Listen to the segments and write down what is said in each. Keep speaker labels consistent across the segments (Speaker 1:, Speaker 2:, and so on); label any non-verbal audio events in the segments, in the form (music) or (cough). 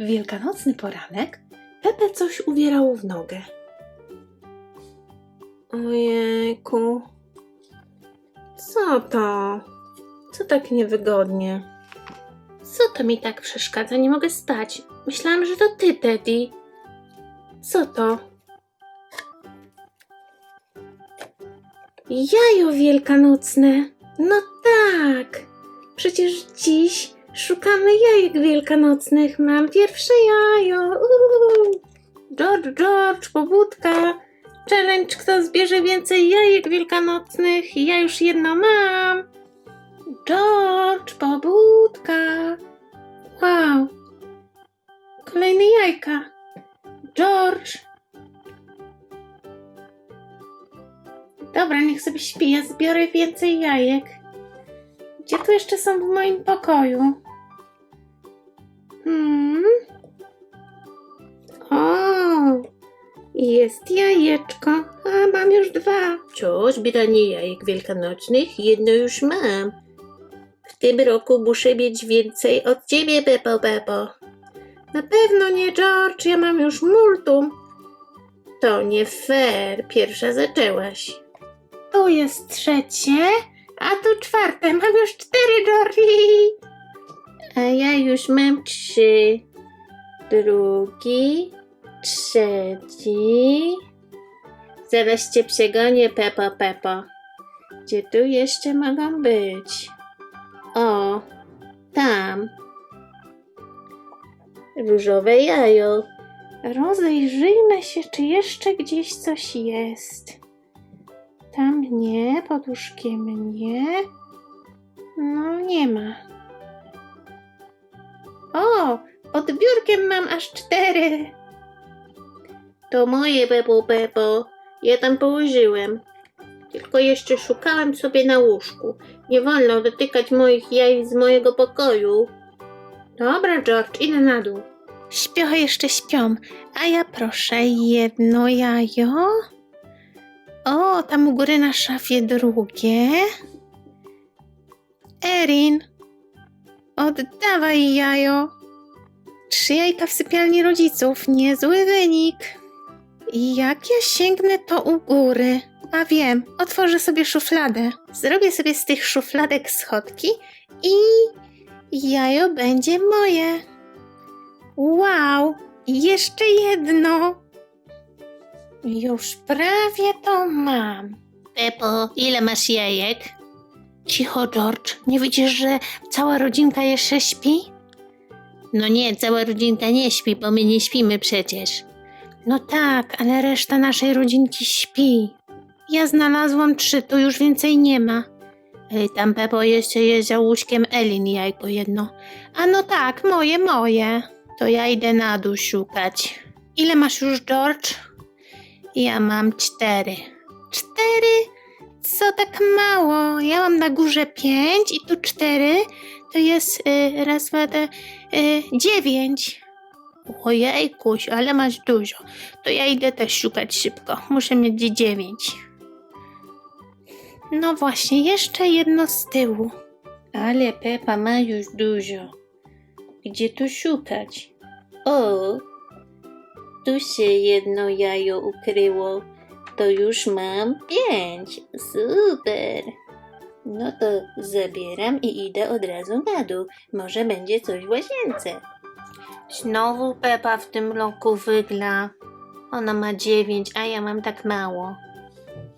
Speaker 1: W wielkanocny poranek Pepe coś uwierało w nogę. Ojejku. Co to? Co tak niewygodnie? Co to mi tak przeszkadza? Nie mogę spać. Myślałam, że to ty, Teddy. Co to? Jajo wielkanocne. No tak. Przecież dziś szukamy jajek wielkanocnych. Mam pierwsze jajo. Uuu. George, George, pobudka. Challenge, kto zbierze więcej jajek wielkanocnych. Ja już jedno mam. George, pobudka. Wow. Kolejne jajka. George. Dobra, niech sobie śpi. Ja zbiorę więcej jajek. Gdzie tu jeszcze są w moim pokoju? Hmm. O, jest jajeczko. A, mam już dwa. Co? Zbieranie jajek wielkanocnych? Jedno już mam. W tym roku muszę mieć więcej od ciebie, Pepo Pepo. Na pewno nie, George. Ja mam już multum. To nie fair. Pierwsza zaczęłaś. Tu jest trzecie, a tu czwarte. Mam już cztery, Dory. A ja już mam trzy. Drugi, trzeci. Zaraz cię przegonię, Pepo, Pepo. Gdzie tu jeszcze mogą być? O, tam. Różowe jajo. Rozejrzyjmy się, czy jeszcze gdzieś coś jest. Tam nie, pod łóżkiem nie. No, nie ma. O, pod biurkiem mam aż cztery. To moje, Pepo, Pepo. Ja tam położyłem. Tylko jeszcze szukałem sobie na łóżku. Nie wolno dotykać moich jaj z mojego pokoju. Dobra, George, idę na dół. Śpią jeszcze śpią, a ja proszę jedno jajo. O, tam u góry na szafie drugie. Erin, oddawaj jajo. Trzy jajka w sypialni rodziców, niezły wynik. Jak ja sięgnę to u góry? A wiem, otworzę sobie szufladę. Zrobię sobie z tych szufladek schodki i jajo będzie moje. Wow, jeszcze jedno. Już prawie to mam. Pepo, ile masz jajek? Cicho, George. Nie widzisz, że cała rodzinka jeszcze śpi? No nie, cała rodzinka nie śpi, bo my nie śpimy przecież. No tak, ale reszta naszej rodzinki śpi. Ja znalazłam trzy, tu już więcej nie ma. Ej, tam Pepo jeszcze za łóżkiem Elin jajko jedno. A no tak, moje, moje. To ja idę na dół szukać. Ile masz już, George? Ja mam cztery. Cztery? Co tak mało? Ja mam na górze pięć i tu cztery. To jest y, raz, dwa, y, dziewięć. Ojejkuś, ale masz dużo. To ja idę też szukać szybko. Muszę mieć dziewięć. No właśnie, jeszcze jedno z tyłu. Ale Pepa ma już dużo. Gdzie tu szukać? O, tu się jedno jajo ukryło. To już mam pięć. Super. No to zabieram i idę od razu na dół. Może będzie coś w łazience. Znowu Pepa w tym roku wygla. Ona ma dziewięć, a ja mam tak mało.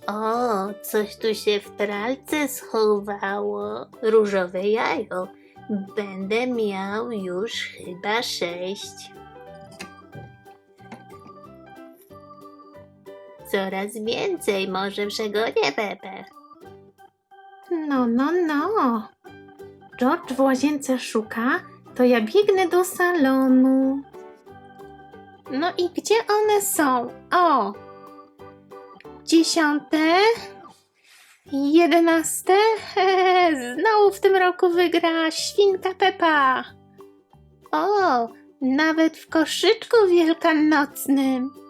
Speaker 1: O, coś tu się w pralce schowało. Różowe jajo. Będę miał już chyba sześć. Coraz więcej, może przegonię Pepe. No, no, no. George w łazience szuka, to ja biegnę do salonu. No i gdzie one są? O! Dziesiąte. Jedenaste. (laughs) Znowu w tym roku wygra świnka Pepa. O! Nawet w koszyczku wielkanocnym.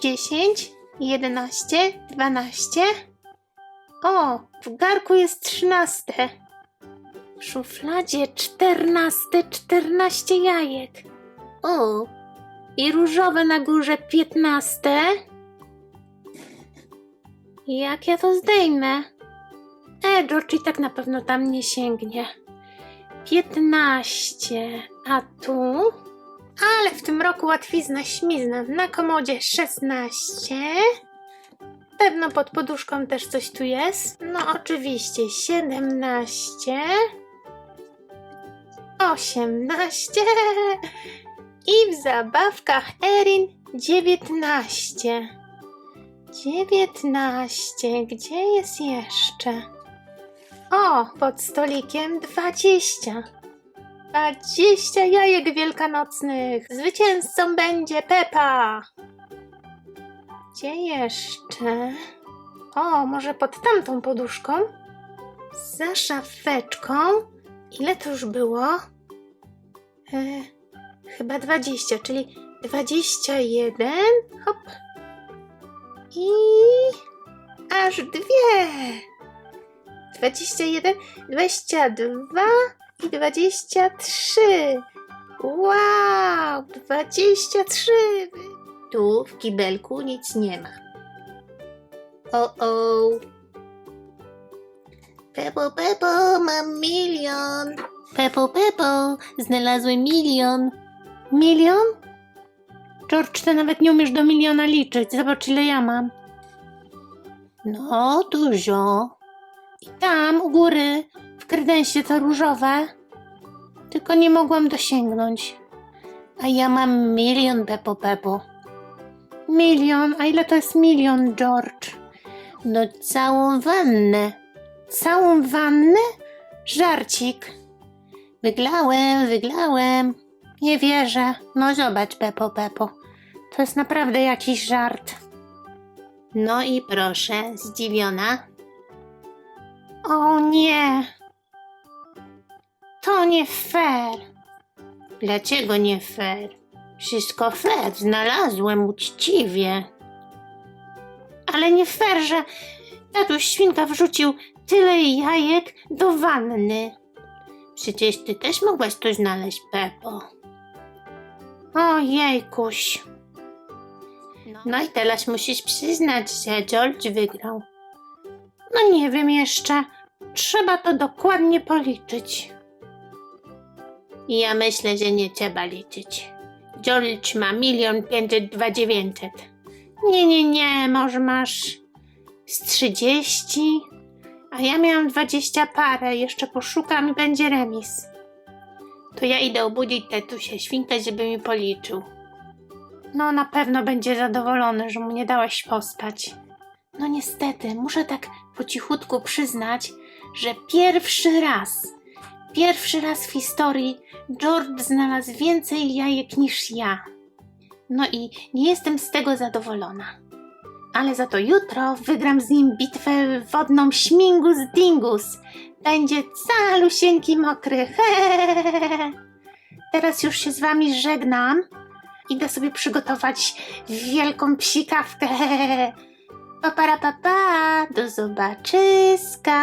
Speaker 1: Dziesięć, jedenaście, dwanaście. O, w garku jest trzynaste. W szufladzie czternaste, czternaście jajek. O, i różowe na górze piętnaste. Jak ja to zdejmę? E, George i tak na pewno tam nie sięgnie. Piętnaście, a tu? Ale w tym roku łatwizna śmizna. Na komodzie szesnaście. Pewno pod poduszką też coś tu jest. No oczywiście siedemnaście. Osiemnaście. I w zabawkach Erin dziewiętnaście. Dziewiętnaście. Gdzie jest jeszcze? O, pod stolikiem dwadzieścia. Dwadzieścia jajek wielkanocnych. Zwycięzcą będzie Pepa. Gdzie jeszcze? O, może pod tamtą poduszką? Za szafeczką. Ile to już było? E, chyba 20, czyli 21. Hop. I aż dwie. 21, 22 i 23. Wow, 23. Tu w kibelku nic nie ma. O, o. Pepo, Pepo, mam milion. Pepo, Pepo, znalazłem milion. Milion? George, ty nawet nie umiesz do miliona liczyć. Zobacz, ile ja mam. No, dużo. I tam, u góry, kredensie to różowe. Tylko nie mogłam dosięgnąć. A ja mam milion, Pepo, Pepo. Milion? A ile to jest milion, George? No całą wannę. Całą wannę? Żarcik. Wyglałem, wyglałem. Nie wierzę. No zobacz, Pepo, Pepo. To jest naprawdę jakiś żart. No i proszę, zdziwiona. O nie. To nie fair. Dlaczego nie fair? Wszystko fair, znalazłem uczciwie. Ale nie fair, że tatuś świnka wrzucił tyle jajek do wanny. Przecież ty też mogłaś to znaleźć, Pepo. Ojejkuś. No i teraz musisz przyznać, że George wygrał. No nie wiem jeszcze. Trzeba to dokładnie policzyć. Ja myślę, że nie trzeba liczyć. George ma milion pięćset dwa dziewięćset. Nie, nie, nie, może masz z trzydzieści, a ja miałam dwadzieścia parę. Jeszcze poszukam i będzie remis. To ja idę obudzić tatusia świnkę, żeby mi policzył. No, na pewno będzie zadowolony, że mu nie dałaś pospać. No niestety, muszę tak po cichutku przyznać, że pierwszy raz, pierwszy raz w historii George znalazł więcej jajek niż ja. No i nie jestem z tego zadowolona. Ale za to jutro wygram z nim bitwę wodną Śmingus Dingus. Będzie calusieńki mokry. (laughs) Teraz już się z wami żegnam. Idę sobie przygotować wielką psikawkę. Pa, para, pa, pa. Do zobaczyska.